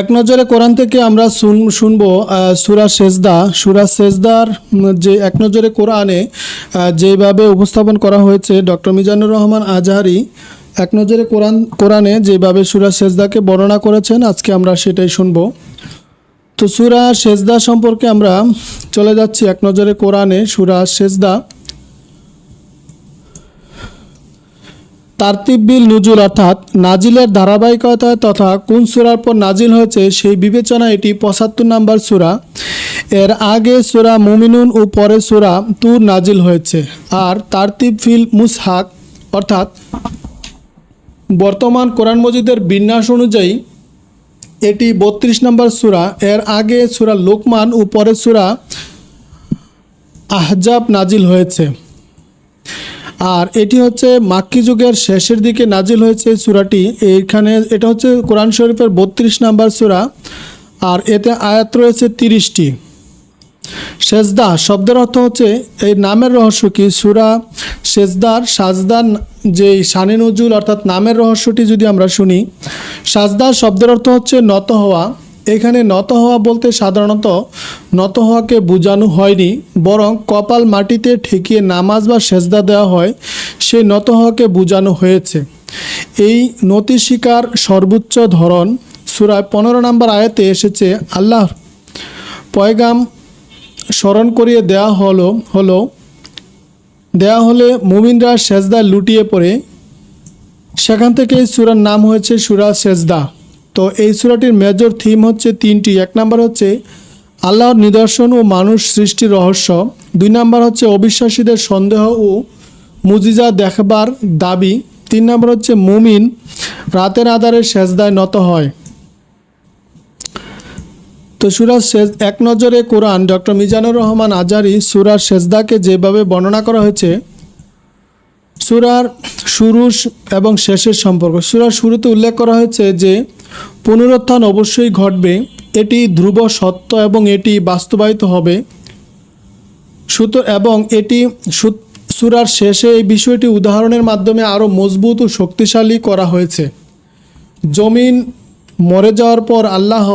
এক নজরে কোরআন থেকে আমরা শুন শুনব সুরা সেজদা। সুরা সেজদার যে এক নজরে কোরআনে যেভাবে উপস্থাপন করা হয়েছে, ডক্টর মিজানুর রহমান আজহারি, এক নজরে কোরআন কোরআনে যেভাবে সুরা সেজদাকে বর্ণনা করেছেন, আজকে আমরা সেটাই শুনব। তো সুরা সেজদা সম্পর্কে আমরা চলে যাচ্ছি, এক নজরে কোরআনে সুরা সেজদা। তারতিবিল নুজুল অর্থাৎ নাজিলের ধারাবাহিকতা তথা কোন সুরার পর নাজিল হয়েছে সেই বিবেচনা এটি পঁচাত্তর নাম্বার সুরা। এর আগে সুরা মুমিনুন ও পরে সুরা তুর নাজিল হয়েছে। আর তারতিব ফিল মুসহাক অর্থাৎ বর্তমান কোরআন মজিদের বিন্যাস অনুযায়ী এটি বত্রিশ নম্বর সুরা। এর আগে সুরা লোকমান ও পরে সুরা আহজাব নাজিল হয়েছে। আর এটি হচ্ছে মাক্কি যুগের শেষের দিকে নাজিল হয়েছে সূরাটি। এইখানে এটা হচ্ছে কোরআন শরীফের বত্রিশ নাম্বার সূরা, আর এতে আয়াত রয়েছে তিরিশটি। সেজদা শব্দের অর্থ হচ্ছে এই নামের রহস্য কি? সুরা সেজদার সাজদার যে শানে অর্থাৎ নামের রহস্যটি যদি আমরা শুনি, সাজদার শব্দের অর্থ হচ্ছে নত হওয়া। এখানে নত হওয়া বলতে সাধারণত নত হওয়াকে বোঝানো হয়নি, বরং কপাল মাটিতে ঠেকিয়ে নামাজ বা সেজদা দেওয়া হয় সেই নত হওয়াকে বোঝানো হয়েছে। এই নতি শিকার সর্বোচ্চ ধরন সুরায় পনেরো নম্বর আয়াতে এসেছে, আল্লাহ পয়গাম স্মরণ করিয়ে দেওয়া হলো হলো দেওয়া হলে মুমিনরা সেজদা লুটিয়ে পড়ে। সেখান থেকে সুরার নাম হয়েছে সুরা সেজদা। তো এই সুরাটির মেজর থিম হচ্ছে তিনটি। এক নাম্বার হচ্ছে আল্লাহর নিদর্শন ও মানুষ সৃষ্টির রহস্য। দুই নাম্বার হচ্ছে অবিশ্বাসীদের সন্দেহ ও মুজিজা দেখবার দাবি। তিন নাম্বার হচ্ছে মুমিন রাতের আধারে সেজদায় নত হয়। তো সুরাজ শেজ এক নজরে কোরআন ডক্টর মিজানুর রহমান আজারি সুরার সেজদাকে যেভাবে বর্ণনা করা হয়েছে সুরার শুরু এবং শেষের সম্পর্ক। সুরার শুরুতে উল্লেখ করা হয়েছে যে, পুনরুত্থান অবশ্যই ঘটবে, এটি ধ্রুব সত্য এবং এটি বাস্তবায়িত হবে। সুতো এবং এটি সুরার শেষে এই বিষয়টি উদাহরণের মাধ্যমে আরও মজবুত ও শক্তিশালী করা হয়েছে। জমিন মরে যাওয়ার পর আল্লাহ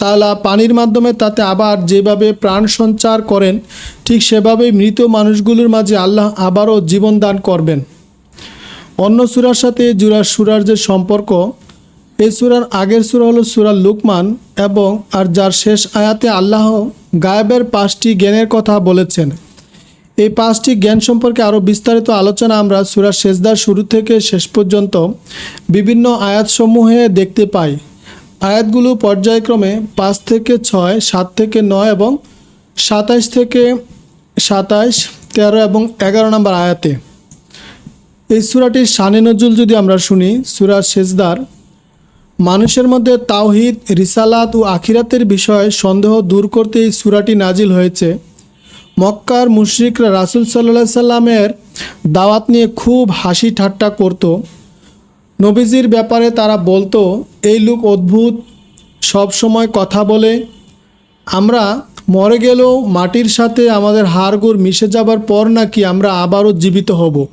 তালা পানির মাধ্যমে তাতে আবার যেভাবে প্রাণ সঞ্চার করেন, ঠিক সেভাবেই মৃত মানুষগুলোর মাঝে আল্লাহ আবারও জীবন দান করবেন। অন্য সুরার সাথে জুরার সুরার যে সম্পর্ক, এই সুরার আগের সুরা হলো সুরা লুকমান এবং আর যার শেষ আয়াতে আল্লাহ গায়েবের পাঁচটি জ্ঞানের কথা বলেছেন। এই পাঁচটি জ্ঞান সম্পর্কে আরও বিস্তারিত আলোচনা আমরা সুরা সেজদার শুরু থেকে শেষ পর্যন্ত বিভিন্ন আয়াতসমূহে দেখতে পাই। আয়াতগুলো পর্যায়ক্রমে পাঁচ থেকে ছয়, সাত থেকে নয় এবং সাতাইশ থেকে সাতাইশ, তেরো এবং এগারো নম্বর আয়াতে। এই সুরাটির শানে নজুল যদি আমরা শুনি, সুরা সেজদার, মানুষের মধ্যে তাওহিদ, রিসালাত ও আখিরাতের বিষয়ে সন্দেহ দূর করতে এই সুরাটি নাজিল হয়েছে। মক্কার মুশরিকরা রাসুল সাল্লাহ সাল্লামের দাওয়াত নিয়ে খুব হাসি ঠাট্টা করত। নবীজির ব্যাপারে তারা বলতো, এই লোক অদ্ভুত, সব সময় কথা বলে। আমরা মরে গেলেও মাটির সাথে আমাদের হাড়গোড় মিশে যাবার পর নাকি আমরা আবারও জীবিত হব।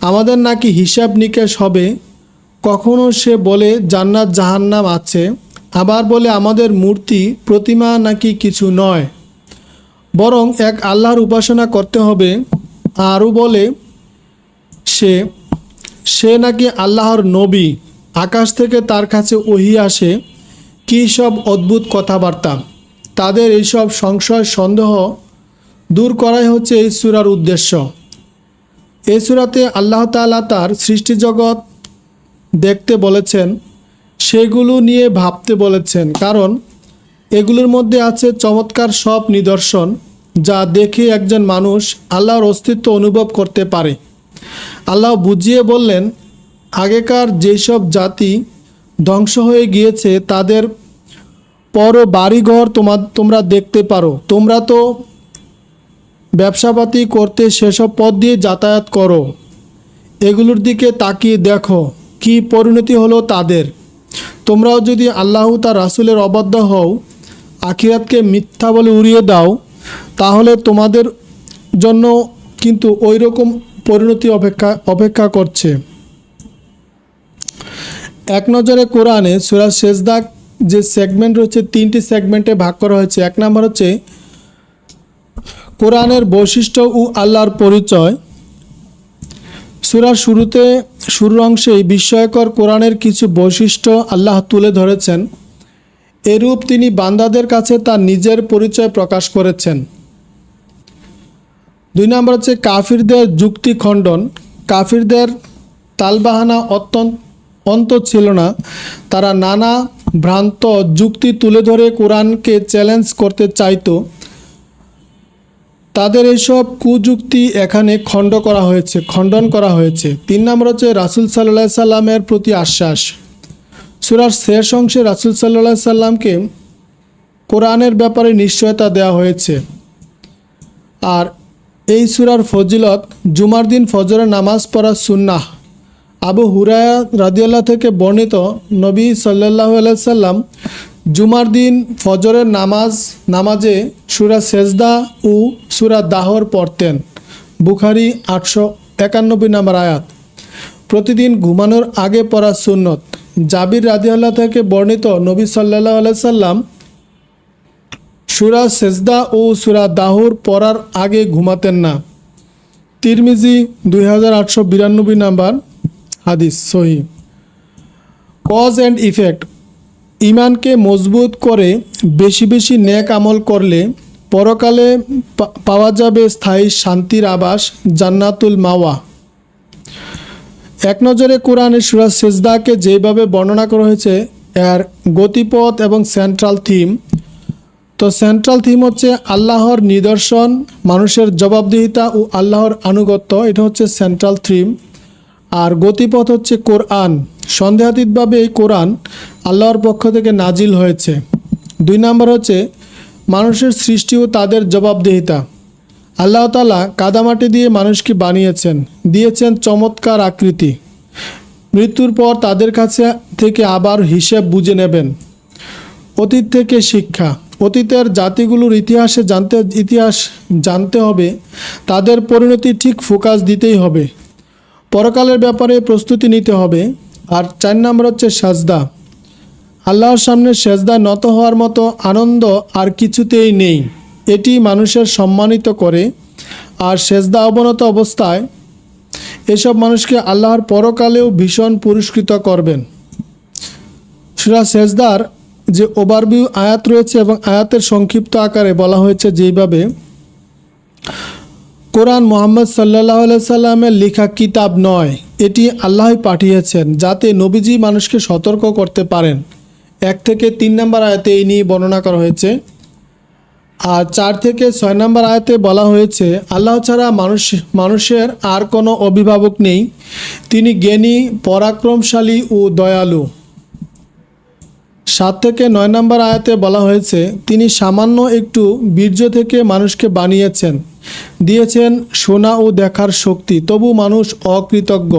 আমাদের নাকি হিসাব নিকাশ হবে। কখনো সে বলে, জান্নাত জাহান্নাম আছে। আবার বলে, আমাদের মূর্তি, প্রতিমা নাকি কিছু নয়। বরং এক আল্লাহর উপাসনা করতে হবে। আরও বলে, সে সে নাকি আল্লাহর নবী, আকাশ থেকে তার কাছে ওহি আসে, কী সব অদ্ভুত কথাবার্তা। তাদের এইসব সংশয়, সন্দেহ দূর করাই হচ্ছে এই সুরার উদ্দেশ্য। এই সুরাতে আল্লাহ তাআলা তার সৃষ্টিজগৎ দেখতে বলেছেন, সেগুলো নিয়ে ভাবতে বলেছেন, কারণ এগুলোর মধ্যে আছে চমৎকার সব নিদর্শন, যা দেখে একজন মানুষ আল্লাহর অস্তিত্ব অনুভব করতে পারে। আল্লাহ বুঝিয়ে বললেন, আগেকার যেসব জাতি ধ্বংস হয়ে গিয়েছে, তাদের পর বাড়িঘর তোমার তোমরা দেখতে পারো। তোমরা তো ব্যবসাপাতি করতে সেসব পথ দিয়ে যাতায়াত করো। এগুলোর দিকে তাকিয়ে দেখো, কি পরিণতি হলো তাদের। তোমরাও যদি আল্লাহ তার রাসুলের অবাধ্য হও, আখিরাতকে মিথ্যা বলে উড়িয়ে দাও, তাহলে তোমাদের জন্য কিন্তু ওই রকম পরিণতি অপেক্ষা অপেক্ষা করছে। এক নজরে কোরআনে সুরা সেজদা যে সেগমেন্ট রয়েছে, তিনটি সেগমেন্টে ভাগ করা হয়েছে। এক নম্বর হচ্ছে কোরআনের বৈশিষ্ট্য ও আল্লাহর পরিচয়। সুরার শুরুতে, শুরুর অংশেই বিস্ময়কর কোরআনের কিছু বৈশিষ্ট্য আল্লাহ তুলে ধরেছেন। এরূপ তিনি বান্দাদের কাছে তার নিজের পরিচয় প্রকাশ করেছেন। দুই নম্বর হচ্ছে কাফিরদের যুক্তি খণ্ডন। কাফিরদের তালবাহানা অত্যন্ত অন্ত ছিল না। তারা নানা ভ্রান্ত যুক্তি তুলে ধরে কোরআনকে চ্যালেঞ্জ করতে চাইতো। তাদের এইসব কুযুক্তি এখানে খণ্ড করা হয়েছে, খণ্ডন করা হয়েছে। তিন নম্বর হচ্ছে রাসুল সাল্লাহ সাল্লামের প্রতি আশ্বাস। সুরার শেষ অংশে রাসুল সাল্লাহ সাল্লামকে কোরআনের ব্যাপারে নিশ্চয়তা দেওয়া হয়েছে। আর এই সুরার ফজিলত জুমার দিন ফজরের নামাজ পড়া সুন্নাহ। আবু হুরায়া রাদিয়াল্লাহ থেকে বর্ণিত নবী সাল্লাহ সাল্লাম জুমার দিন ফজরের নামাজ, নামাজে সুরা সেজদা ও সুরা দাহর পড়তেন। বুখারি আটশো একানব্বই নম্বর আয়াত। প্রতিদিন ঘুমানোর আগে পড়া সুন্নত। জাবির রাদিয়াল্লাহ থেকে বর্ণিত নবী সাল্লাহ সাল্লাম সুরা সেজদা ও সুরা দাহুর পড়ার আগে ঘুমাতেন না। তিরমিজি দুই হাজার আটশো বিরানব্বই নাম্বার হাদিস সহি। Cause and effect. ইমানকে মজবুত করে বেশি বেশি ন্যাক আমল করলে পরকালে পাওয়া যাবে স্থায়ী শান্তির আবাস জান্নাতুল মাওয়া। এক নজরে কোরআনের সুরাজ সেজদাকে যেভাবে বর্ণনা করা হয়েছে, এর গতিপথ এবং সেন্ট্রাল থিম তো সেন্ট্রাল থিম হচ্ছে আল্লাহর নিদর্শন, মানুষের জবাবদিহিতা ও আল্লাহর আনুগত্য। এটা হচ্ছে সেন্ট্রাল থিম আর গতিপথ হচ্ছে কোরআন। সন্দেহাতীতভাবে এই কোরআন আল্লাহর পক্ষ থেকে নাজিল হয়েছে। দুই নম্বর হচ্ছে মানুষের সৃষ্টি ও তাদের জবাবদিহিতা। আল্লাহ তালা কাদামাটি দিয়ে মানুষকে বানিয়েছেন, দিয়েছেন চমৎকার আকৃতি। মৃত্যুর পর তাদের কাছে থেকে আবার হিসেব বুঝে নেবেন। অতীত থেকে শিক্ষা। অতীতের জাতিগুলোর ইতিহাসে জানতে, ইতিহাস জানতে হবে, তাদের পরিণতি ঠিক ফোকাস দিতেই হবে। পরকালের ব্যাপারে প্রস্তুতি নিতে হবে, আর চার নম্বর হচ্ছে সাজদা। আল্লাহর সামনে সেজদা নত হওয়ার মতো আনন্দ আর কিছুতেই নেই। এটি মানুষের সম্মানিত করে, আর সেজদা অবনত অবস্থায় এসব মানুষকে আল্লাহর পরকালেও ভীষণ পুরস্কৃত করবেন। সুরা সেজদার যে ওভারভিউ আয়াত রয়েছে এবং আয়াতের সংক্ষিপ্ত আকারে বলা হয়েছে যেইভাবে কোরআন মোহাম্মদ সাল্লাহ সাল্লামের লেখা কিতাব নয়, এটি আল্লাহই পাঠিয়েছেন যাতে নবীজি মানুষকে সতর্ক করতে পারেন। এক থেকে তিন নম্বর আয়াতে এই নিয়ে বর্ণনা করা হয়েছে। আর চার থেকে ছয় নম্বর আয়াতে বলা হয়েছে, আল্লাহ ছাড়া মানুষ, মানুষের আর কোনো অভিভাবক নেই। তিনি জ্ঞানী, পরাক্রমশালী ও দয়ালু। সাত থেকে নয় নম্বর আয়াতে বলা হয়েছে, তিনি সামান্য একটু বীর্য থেকে মানুষকে বানিয়েছেন। দিয়েছেন শোনা ও দেখার শক্তি, তবু মানুষ অকৃতজ্ঞ।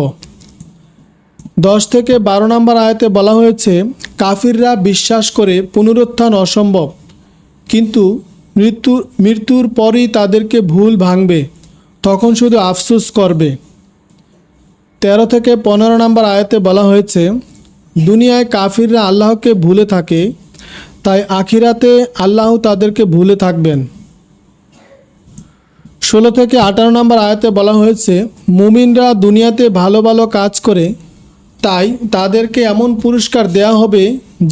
দশ থেকে বারো নম্বর আয়াতে বলা হয়েছে, কাফিররা বিশ্বাস করে পুনরুত্থান অসম্ভব, কিন্তু মৃত্যু, মৃত্যুর পরই তাদেরকে ভুল ভাঙবে, তখন শুধু আফসোস করবে। তেরো থেকে পনেরো নম্বর আয়াতে বলা হয়েছে দুনিয়ায় কাফিররা আল্লাহকে ভুলে থাকে, তাই আখিরাতে আল্লাহ তাদেরকে ভুলে থাকবেন। ষোলো থেকে আঠারো নম্বর আয়াতে বলা হয়েছে, মুমিনরা দুনিয়াতে ভালো ভালো কাজ করে, তাই তাদেরকে এমন পুরস্কার দেয়া হবে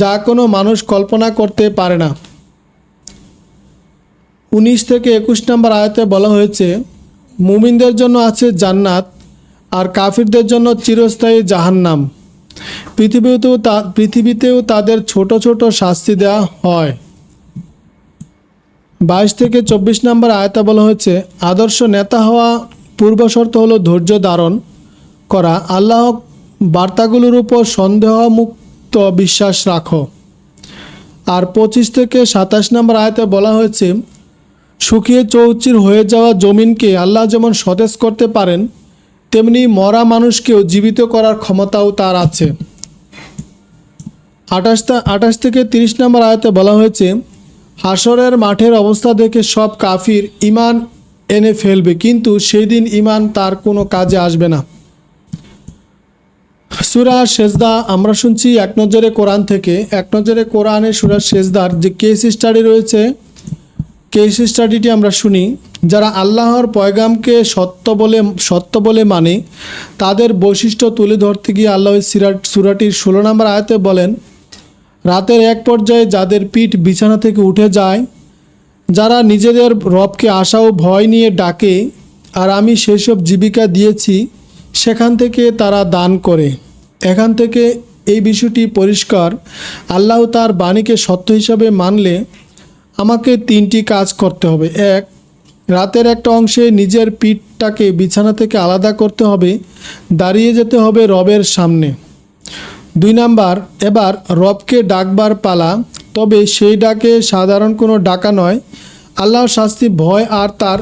যা কোনো মানুষ কল্পনা করতে পারে না। উনিশ থেকে একুশ নম্বর আয়াতে বলা হয়েছে, মুমিনদের জন্য আছে জান্নাত আর কাফিরদের জন্য চিরস্থায়ী জাহান্নাম। পৃথিবীতেও তা, পৃথিবীতেও তাদের ছোট ছোট শাস্তি দেওয়া হয়। বাইশ থেকে চব্বিশ নম্বর আয়তা বলা হয়েছে, আদর্শ নেতা হওয়া পূর্বশর্ত হলো ধৈর্য ধারণ করা। আল্লাহ বার্তাগুলোর উপর সন্দেহমুক্ত বিশ্বাস রাখো। আর পঁচিশ থেকে সাতাশ নম্বর আয়তে বলা হয়েছে শুকিয়ে চৌচির হয়ে যাওয়া জমিনকে আল্লাহ যেমন সতেজ করতে পারেন, তেমনি মরা মানুষকেও জীবিত করার ক্ষমতাও তার আছে। আঠাশ আঠাশ থেকে তিরিশ নম্বর আয়তে বলা হয়েছে, হাসরের মাঠের অবস্থা দেখে সব কাফির ইমান এনে ফেলবে, কিন্তু সেই দিন ইমান তার কোনো কাজে আসবে না। সুরা সেজদা আমরা শুনছি এক নজরে কোরআন থেকে। এক নজরে কোরআনে সুরা সেজদার যে কেস স্টাডি রয়েছে কেস স্টাডিটি আমরা শুনি, যারা আল্লাহর পয়গামকে সত্য বলে সত্য বলে মানে তাদের বৈশিষ্ট্য তুলে ধরতে গিয়ে আল্লাহ সিরাট সুরাটির ষোলো নম্বর আয়তে বলেন রাতের এক পর্যায়ে যাদের পিঠ বিছানা থেকে উঠে যায়, যারা নিজেদের রবকে আশা ও ভয় নিয়ে ডাকে, আর আমি সেসব জীবিকা দিয়েছি, সেখান থেকে তারা দান করে। এখান থেকে এই বিষয়টি পরিষ্কার। আল্লাহ তার বাণীকে সত্য হিসাবে মানলে আমাকে তিনটি কাজ করতে হবে। এক, রাতের একটা অংশে নিজের পিঠটাকে বিছানা থেকে আলাদা করতে হবে, দাঁড়িয়ে যেতে হবে রবের সামনে। দুই নাম্বার, এবার রবকে ডাকবার পালা। তবে সেই ডাকে সাধারণ কোনো ডাকা নয়। আল্লাহর শাস্তি ভয় আর তার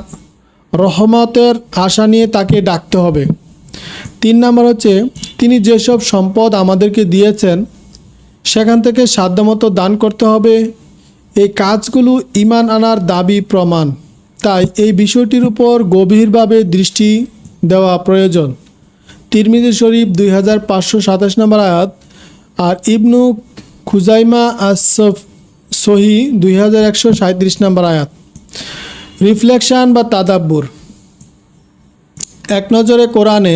রহমতের আশা নিয়ে তাকে ডাকতে হবে। তিন নাম্বার হচ্ছে, তিনি যেসব সম্পদ আমাদেরকে দিয়েছেন, সেখান থেকে সাধ্যমতো দান করতে হবে। এই কাজগুলো ইমান আনার দাবি প্রমাণ। তাই এই বিষয়টির উপর গভীরভাবে দৃষ্টি দেওয়া প্রয়োজন। তিরমিজি শরীফ দুই হাজার পাঁচশো সাতাশ নম্বর আয়াত। আর ইবনু খুজাইমা আসফ সহি দুই হাজার একশো নম্বর আয়াত। রিফ্লেকশন বা তাদাব্বুর। এক নজরে কোরআনে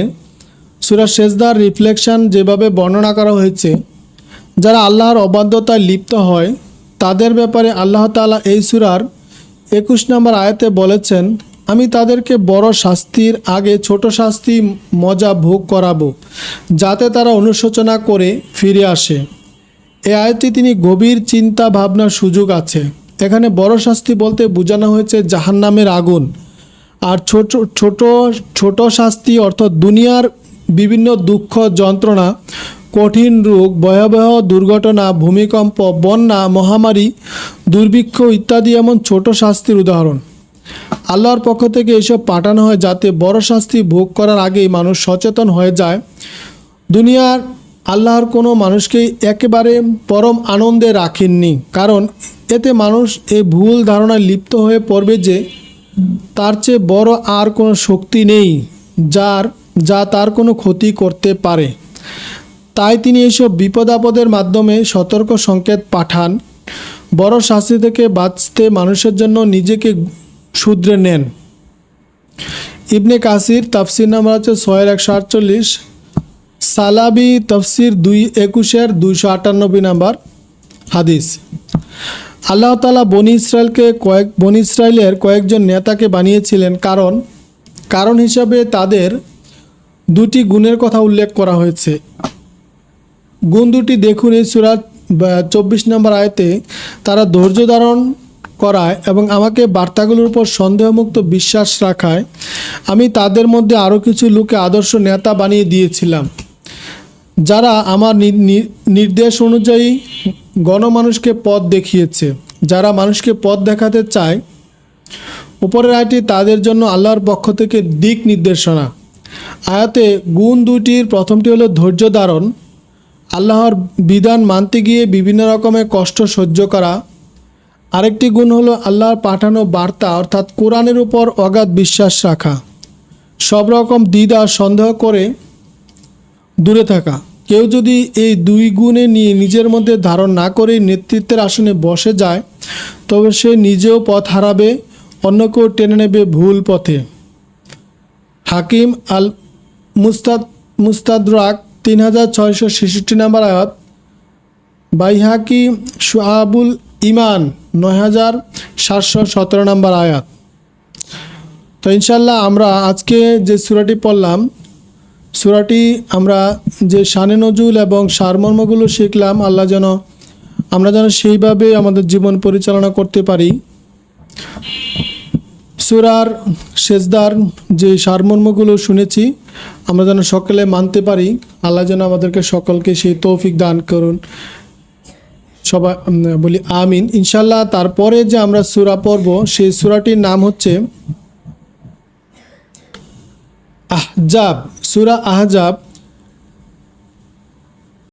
সুরা সেজদার রিফ্লেকশান যেভাবে বর্ণনা করা হয়েছে, যারা আল্লাহর অবাধ্যতায় লিপ্ত হয়, তাদের ব্যাপারে আল্লাহ তাআলা এই সুরার একুশ নম্বর আয়াতে বলেছেন আমি তাদেরকে বড় শাস্তির আগে ছোট শাস্তি মজা ভোগ করাবো, যাতে তারা অনুশোচনা করে ফিরে আসে। এ আয়াতটি তিনি গভীর চিন্তা ভাবনার সুযোগ আছে। এখানে বড় শাস্তি বলতে বোঝানো হয়েছে জাহান্নামের আগুন। আর ছোট ছোট ছোট শাস্তি অর্থাৎ দুনিয়ার বিভিন্ন দুঃখ যন্ত্রণা, কঠিন রোগ, ভয়াবহ দুর্ঘটনা, ভূমিকম্প, বন্যা, মহামারী, দুর্ভিক্ষ ইত্যাদি এমন ছোট শাস্তির উদাহরণ। আল্লাহর পক্ষ থেকে এসব পাঠানো হয় যাতে বড় শাস্তি ভোগ করার আগেই মানুষ সচেতন হয়ে যায়। দুনিয়ার আল্লাহর কোনো মানুষকেই একেবারে পরম আনন্দে রাখেননি। কারণ এতে মানুষ এই ভুল ধারণায় লিপ্ত হয়ে পড়বে যে তার চেয়ে বড় আর কোনো শক্তি নেই, যার, যা তার কোনো ক্ষতি করতে পারে। তাই তিনি এসব বিপদ আপদের মাধ্যমে সতর্ক সংকেত পাঠান। বড় শাস্তি থেকে বাঁচতে মানুষের জন্য নিজেকে শুধরে নেন। ইবনে কাসির তাফসির নাম্বার হচ্ছে ছয়ের একশো আটচল্লিশ, সালাবি তফসির দুই একুশের দুইশো আটানব্বই নাম্বার হাদিস। আল্লাহ তালা বনি ইসরায়েলকে কয়েক বনি ইসরায়েলের কয়েকজন নেতাকে বানিয়েছিলেন কারণ কারণ হিসাবে তাদের দুটি গুণের কথা উল্লেখ করা হয়েছে। গুণ দুটি দেখুন এই সুরাত চব্বিশ নম্বর আয়তে, তারা ধৈর্য ধারণ করায় এবং আমাকে বার্তাগুলোর উপর সন্দেহমুক্ত বিশ্বাস রাখায় আমি তাদের মধ্যে আরও কিছু লোকে আদর্শ নেতা বানিয়ে দিয়েছিলাম, যারা আমার নির্দেশ অনুযায়ী গণমানুষকে পথ দেখিয়েছে। যারা মানুষকে পথ দেখাতে চায়, উপরের আয়টি তাদের জন্য আল্লাহর পক্ষ থেকে দিক নির্দেশনা। আয়াতে গুণ দুটির প্রথমটি হলো ধৈর্য ধারণ, আল্লাহর বিধান মানতে গিয়ে বিভিন্ন রকমের কষ্ট সহ্য করা আরেকটি গুণ হলো আল্লাহর পাঠানো বার্তা, অর্থাৎ কোরআনের উপর অগাধ বিশ্বাস রাখা। সব রকম দ্বিধা সন্দেহ করে দূরে থাকা। কেউ যদি এই দুই গুণে নিয়ে নিজের মধ্যে ধারণ না করে নেতৃত্বের আসনে বসে যায়, তবে সে নিজেও পথ হারাবে অন্যকেও টেনে নেবে ভুল পথে। হাকিম আল মুস্তাদ, মুস্তাদরাক তিন হাজার ছয়শো ছেষট্টি নাম্বার আয়াত, বাইহাকি সোহাবুল ইমান নয় হাজার সাতশো সতেরো নাম্বার আয়াত। তো ইনশাল্লাহ আমরা আজকে যে সুরাটি পড়লাম, সুরাটি আমরা যে শানে নজুল এবং সারমর্মগুলো শিখলাম, আল্লাহ যেন, আমরা যেন সেইভাবে আমাদের জীবন পরিচালনা করতে পারি। সুরার সেজদার যে সারমর্মগুলো শুনেছি, আমরা যেন সকলে মানতে পারি। আল্লাহ যেন আমাদেরকে সকলকে সেই তৌফিক দান করুন। সবাই বলি আমিন। ইনশাল্লাহ তারপরে যে আমরা সুরা পড়ব, সেই সুরাটির নাম হচ্ছে আহজাব। সুরা আহজাব